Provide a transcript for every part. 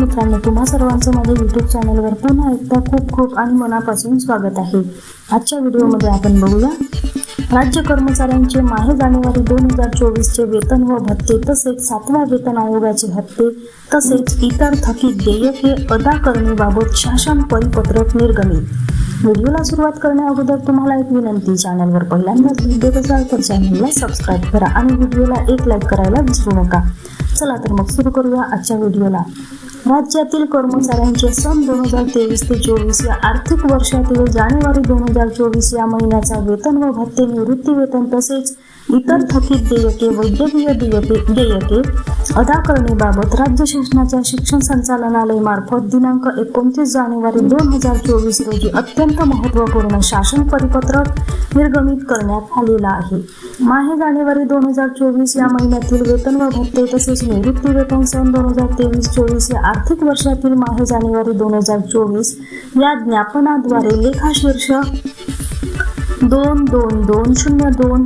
मित्रांनो तुम्हा सर्वांचं माझ्या युट्यूब चॅनलवर पुन्हा एकदा खूप खूप आणि मनापासून स्वागत आहे. आजच्या व्हिडिओमध्ये आपण बघूया राज्य कर्मचाऱ्यांचे माहे जानेवारी दोन हजार चोवीसचे वेतन व भत्ते तसेच सातव्या वेतन आयोगाचे हप्ते तसेच इतर थकीत देयके अदा करणेबाबत शासन परिपत्रक निर्गमित. व्हिडिओला सुरुवात करण्या अगोदर तुम्हाला एक विनंती चॅनलवर पहिल्यांदाच भेट असाल तर चॅनलला सबस्क्राईब करा आणि व्हिडिओला एक लाईक करायला विसरू नका. चला तर मग सुरू करूया आजच्या व्हिडिओला. राज्यातील कर्मचाऱ्यांचे सन दोन हजार तेवीस ते चोवीस या आर्थिक वर्षातील जानेवारी दोन हजार चोवीस या महिन्याचा वेतन व भत्ते निवृत्ती वेतन तसेच इतर थकीत देयके वैद्यकीय देयके देयके अदा करणेबाबत राज्य शासनाच्या शिक्षण संचालनालय मार्फत दिनांक एकोणतीस जानेवारी दोन हजार चोवीस रोजी अत्यंत महत्त्वपूर्ण शासन परिपत्रक निर्गमित करण्यात आलेला आहे. माहे जानेवारी दोन हजार चोवीस या महिन्यातील वेतन व भत्ते तसेच निवृत्ती वेतन सन दोन हजार तेवीस चोवीस या आर्थिक वर्षातील माहे जानेवारी दोन हजार चोवीस या ज्ञापनाद्वारे लेखाशीर्ष दोन दोन दोन शून्य दोन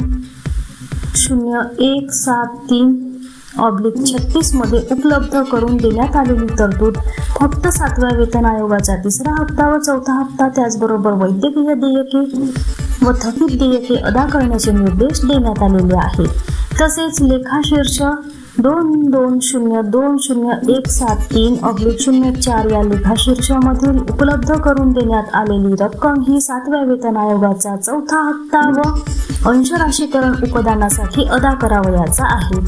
शून्य एक सात तीन ऑब्लिक छत्तीसमध्ये उपलब्ध करून देण्यात आलेली तरतूद फक्त सातव्या वेतन आयोगाचा तिसरा हप्ता व चौथा हप्ता त्याचबरोबर वैद्यकीय देयके व थकीत देयके अदा करण्याचे निर्देश देण्यात आलेले आहेत. तसेच लेखाशीर्ष दोन दोन शून्य दोन शून्य एक सात तीन ऑब्लिक शून्य चार या लेखाशीर्षामधील उपलब्ध करून देण्यात आलेली रक्कम ही सातव्या वेतन आयोगाचा चौथा हप्ता व अंशराशीकरण उपदानासाठी अदा करावयाचा आहे.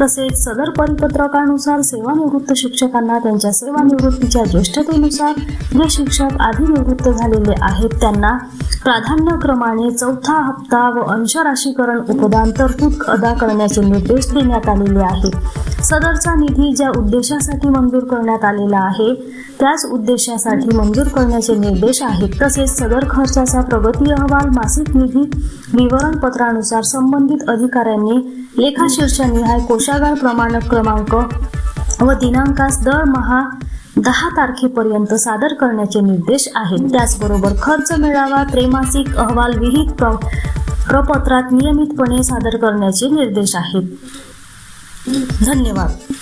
तसेच सदर परिपत्रकानुसार सेवानिवृत्त शिक्षकांना त्यांच्या सेवानिवृत्तीच्या ज्येष्ठतेनुसार जे शिक्षक आधी निवृत्त झालेले आहेत त्यांना प्राधान्यक्रमाने चौथा हप्ता व अंशराशीकरण उपदान तरतूद अदा करण्याचे निर्देश देण्यात आलेले आहेत सदरचा निधी ज्या उद्देशासाठी मंजूर करण्यात आलेला आहे त्याच उद्देशासाठी मंजूर करण्याचे निर्देश आहेत. तसेच सदर खर्चाचा प्रगती अहवाल मासिक निधी विवरणपत्रानुसार संबंधित अधिकाऱ्यांनी लेखाशीर्षनिहाय कोशागार प्रमाणक क्रमांक व दिनांकास दरमहा दहा तारखेपर्यंत सादर करण्याचे निर्देश आहेत. त्याचबरोबर खर्च मेळावा त्रैमासिक अहवाल विहित प्रपत्रात नियमितपणे सादर करण्याचे निर्देश आहेत. धन्यवाद.